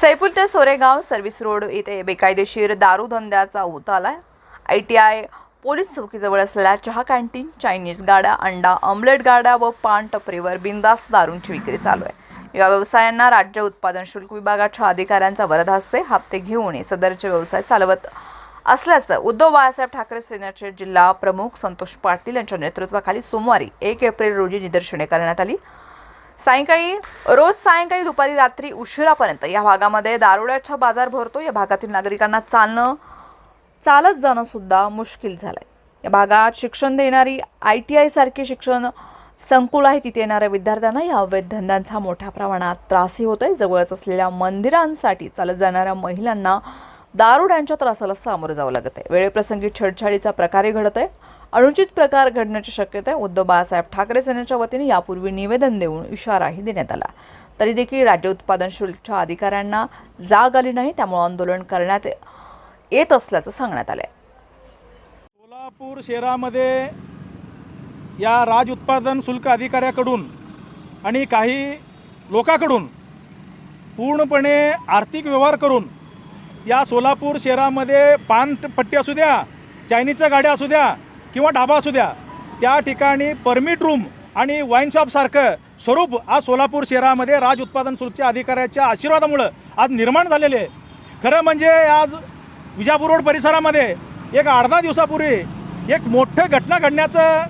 सैफुल ते Soregaon service road येथे बेकायदेशीर दारू धंद्याचा आय टी आय पोलीस चौकीजवळ असलेल्या चहा कॅन्टीन चायनीज गाड्या अंडा ऑमलेट गाड्या व पान टपरीवर बिंदास दारूंची विक्री चालू आहे. या व्यवसायांना राज्य उत्पादन शुल्क विभागाच्या अधिकाऱ्यांचा वरद हस्ते हप्ते घेऊन सदरचे व्यवसाय चालवत असल्याचं उद्धव बाळासाहेब ठाकरे सेनेचे जिल्हा प्रमुख संतोष पाटील यांच्या नेतृत्वाखाली सोमवारी एक एप्रिल रोजी निदर्शने करण्यात आली. सायंकाळी रोज सायंकाळी दुपारी रात्री उशिरापर्यंत या भागामध्ये दारुड्याचा बाजार भरतो. या भागातील नागरिकांना चालणं चालत जाणं सुद्धा मुश्किल झालंय. या भागात शिक्षण देणारी आय टी आय सारखी शिक्षण संकुल आहे. तिथे येणाऱ्या विद्यार्थ्यांना या अवैध धंद्यांचा मोठ्या प्रमाणात त्रासही होत आहे जवळच असलेल्या मंदिरांसाठी चालत जाणाऱ्या महिलांना दारुड्यांच्या त्रासाला सामोरं जावं लागत आहे वेळेप्रसंगी छेडछाडीचा प्रकारही घडत आहे अनुचित प्रकार घडण्याची शक्यता आहे. उद्धव बाळासाहेब ठाकरे सेनेच्या वतीने यापूर्वी निवेदन देऊन इशाराही देण्यात आला. तरी देखील राज्य उत्पादन शुल्कच्या अधिकाऱ्यांना जाग आली नाही त्यामुळे आंदोलन करण्यात येत असल्याचं सांगण्यात आलंय. सोलापूर शहरामध्ये या राज उत्पादन शुल्क अधिकाऱ्याकडून आणि काही लोकांकडून पूर्णपणे आर्थिक व्यवहार करून या सोलापूर शहरामध्ये पान पट्टी असू द्या चायनीजच्या गाड्या असू द्या किंवा ढाबा असू द्या त्या ठिकाणी परमिट रूम आणि वाईन शॉपसारखं स्वरूप आज सोलापूर शहरामध्ये राज उत्पादन शुल्कच्या अधिकाऱ्याच्या आशीर्वादामुळं आज निर्माण झालेले आहे. खरं म्हणजे आज विजापूर रोड परिसरामध्ये एक अर्धा दिवसापूर्वी एक मोठं घटना घडण्याचं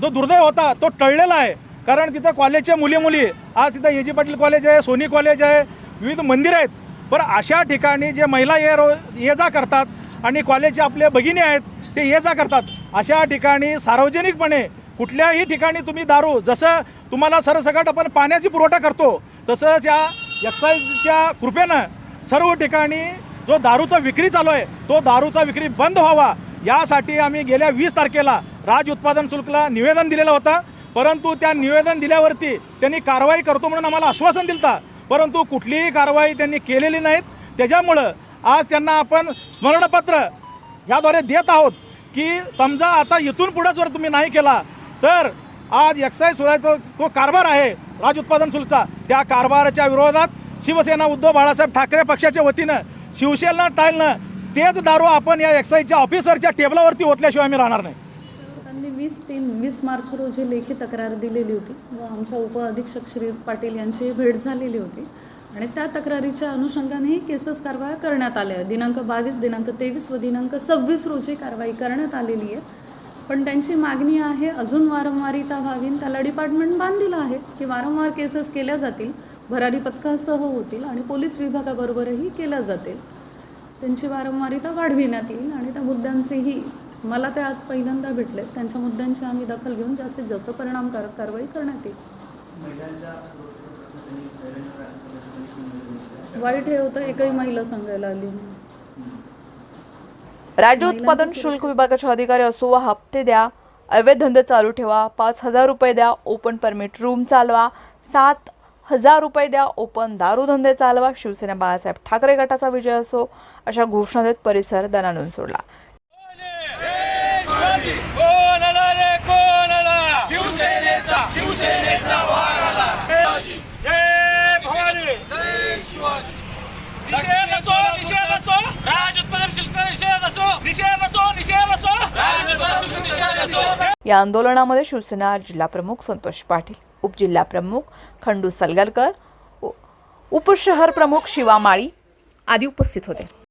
जो दुर्दैव होता तो टळलेला आहे. कारण तिथं कॉलेजच्या मुली मुली आज तिथं ए. जी. पाटील कॉलेज आहे सोनी कॉलेज आहे विविध मंदिरं आहेत. बरं अशा ठिकाणी जे महिला ये रो ये जा करतात आणि कॉलेजचे आपले भगिनी आहेत ते ये जा करतात. अशा ठिकाणी सार्वजनिकपणे कुठल्याही ठिकाणी तुम्ही दारू जसं तुम्हाला सरसकट आपण पाण्याची पुरवठा करतो तसंच या एक्साईजच्या कृपेनं सर्व ठिकाणी जो दारूचा विक्री चालू आहे तो दारूचा विक्री बंद व्हावा. यासाठी आम्ही गेल्या वीस तारखेला राज उत्पादन शुल्कला निवेदन दिलेलं होतं. परंतु त्या निवेदन दिल्यावरती त्यांनी कारवाई करतो म्हणून आम्हाला आश्वासन दिलं परंतु कुठलीही कारवाई त्यांनी केलेली नाहीत. त्याच्यामुळं आज त्यांना आपण स्मरणपत्र याद्वारे देत आहोत. की समजा आता इथून पुढं जर तुम्ही नाही केला तर आज एक्साईज सुराचा तो कारभार आहे राज उत्पादन शुल्कचा. त्या कारभाराच्या विरोधात शिवसेना उद्धव बाळासाहेब ठाकरे पक्षाच्या वतीनं शिवसेना टाळणं तेच दारू आपण या एक्साईजच्या ऑफिसरच्या टेबलावरती ओतल्याशिवाय आम्ही राहणार नाही. त्यांनी वीस तीन वीस मार्च रोजी लेखी तक्रार दिलेली होती. व आमच्या उपअधीक्षक श्री पाटील यांची भेट झालेली होती. आणि त्या तक्रारीच्या अनुषंगाने केसेस कारवाया करण्यात आल्या. दिनांक बावीस दिनांक तेवीस व दिनांक सव्वीस रोजी कारवाई करण्यात आलेली आहे. पण त्यांची मागणी आहे अजून वारंवारिता व्हावी. त्याला डिपार्टमेंट बांधलेलं आहे की वारंवार केसेस केल्या जातील भरारी पथकासह होतील आणि पोलीस विभागाबरोबरही केल्या जातील. त्यांची वारंवारिता वाढविण्यात येईल आणि त्या मुद्द्यांचेही मला ते आज पहिल्यांदा भेटले त्यांच्या मुद्द्यांची आम्ही दखल घेऊन जास्तीत जास्त परिणामकारक कारवाई करण्यात येईल. वाईट हे होतं एकही महिला सांगायला आली. राज्य उत्पादन शुल्क विभागाचे अधिकारी असो वा हप्ते द्या अवैध धंदे चालू ठेवा पाच हजार रुपये द्या ओपन परमिट रूम चालवा सात हजार रुपये द्या ओपन दारू धंदे चालवा शिवसेना बाळासाहेब ठाकरे गटाचा विजय असो अशा घोषणा देत परिसर दणानून सोडला कोण आला रे कोण आला शिवसेनेचा शिवसेनेचा वार आला जय भवानी निषेध असो निषेध असो राज उत्पादन शुल्क निषेध असो निषेध असो निषेध असो राज उत्पादन शुल्क निषेध असो या आंदोलनामध्ये शिवसेना जिल्हाप्रमुख संतोष पाटील उपजिल्हा प्रमुख खंडू सलगरकर उ- उपशहर प्रमुख शिवा माळी आदी उपस्थित होते.